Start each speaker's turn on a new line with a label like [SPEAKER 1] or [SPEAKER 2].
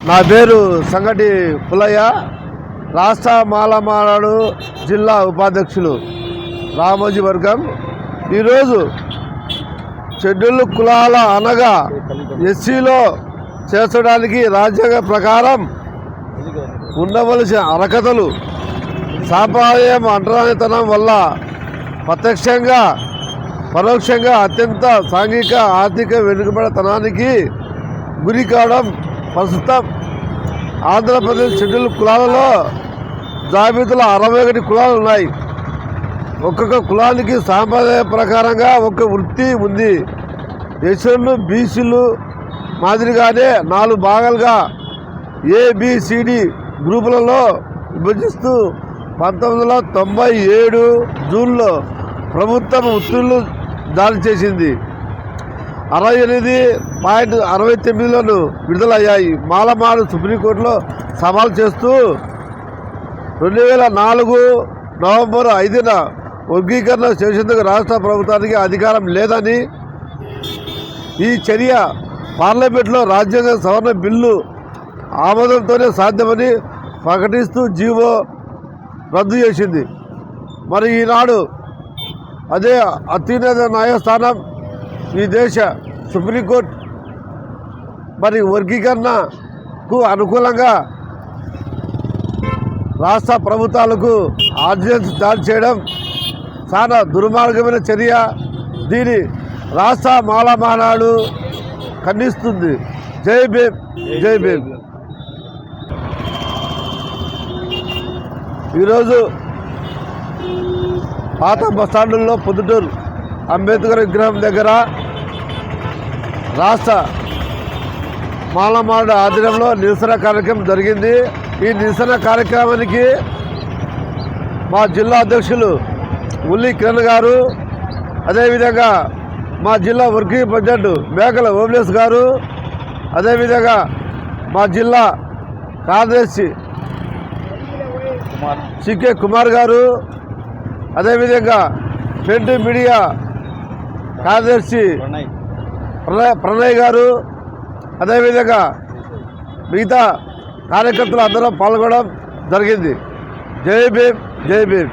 [SPEAKER 1] నా పేరు సంగటి పులయ్య రాష్ట్ర మాలమానాడు జిల్లా ఉపాధ్యక్షులు రామోజీ వర్గం. ఈరోజు షెడ్యూల్ కులాల అనగా ఎస్సీలో చేర్చడానికి రాజ్యాంగ ప్రకారం ఉండవలసిన అర్హతలు సాంప్రదాయం అంటరానితనం వల్ల ప్రత్యక్షంగా పరోక్షంగా అత్యంత సాంఘిక ఆర్థిక వెనుకబడతనానికి గురి కావడం ప్రస్తుతం ఆంధ్రప్రదేశ్ షెడ్యూల్ కులాలలో జాబితాలో అరవై ఒకటి కులాలు ఉన్నాయి. ఒక్కొక్క కులానికి సాంప్రదాయ ప్రకారంగా ఒక వృత్తి ఉంది. ఎస్ఎన్లు బీసీలు మాదిరిగానే నాలుగు భాగాలుగా ఏబిసిడి గ్రూపులలో విభజిస్తూ పంతొమ్మిది వందల తొంభై ఏడు జూన్లో ప్రభుత్వం ఉత్తర్వులు జారీ చేసింది. అరవై ఎనిమిది పాయింట్ అరవై తొమ్మిదిలను విడుదలయ్యాయి. మాలమాడు సుప్రీంకోర్టులో సవాల్ చేస్తూ రెండు వేల నాలుగు నవంబర్ ఐదున వర్గీకరణ చేసేందుకు రాష్ట్ర ప్రభుత్వానికి అధికారం లేదని ఈ చర్య పార్లమెంట్లో రాజ్యాంగ సవరణ బిల్లు ఆమోదంతోనే సాధ్యమని ప్రకటిస్తూ జీవో రద్దు చేసింది. మరి ఈనాడు అదే అత్యున్నత న్యాయస్థానం ఈ దేశ సుప్రీంకోర్టు మరి వర్గీకరణకు అనుకూలంగా రాష్ట్ర ప్రభుత్వాలకు ఆర్డినెన్స్ జారీ చేయడం చాలా దుర్మార్గమైన చర్య. దీని రాష్ట్ర మాలమానాడు ఖండిస్తుంది. జై భీమ్ జై భీమ్. ఈరోజు పాత బస్టాండుల్లో పొద్దుటూరు అంబేద్కర్ విగ్రహం దగ్గర రాష్ట్ర మాలమాడు ఆధ్వర్యంలో నిరసన కార్యక్రమం జరిగింది. ఈ నిరసన కార్యక్రమానికి మా జిల్లా అధ్యక్షులు ఉల్లి కిరణ్ గారు అదేవిధంగా మా జిల్లా వర్కింగ్ ప్రెసిడెంట్ మేకల ఓబ్లేస్ గారు అదేవిధంగా మా జిల్లా కార్యదర్శి సికే కుమార్ గారు అదేవిధంగా ప్రింట్ మీడియా కార్యదర్శి ప్రణయ్. ప్రణయ్ గారు అదేవిధంగా మిగతా కార్యకర్తలు అందరం పాల్గొనడం జరిగింది. జై భీమ్ జై భీమ్.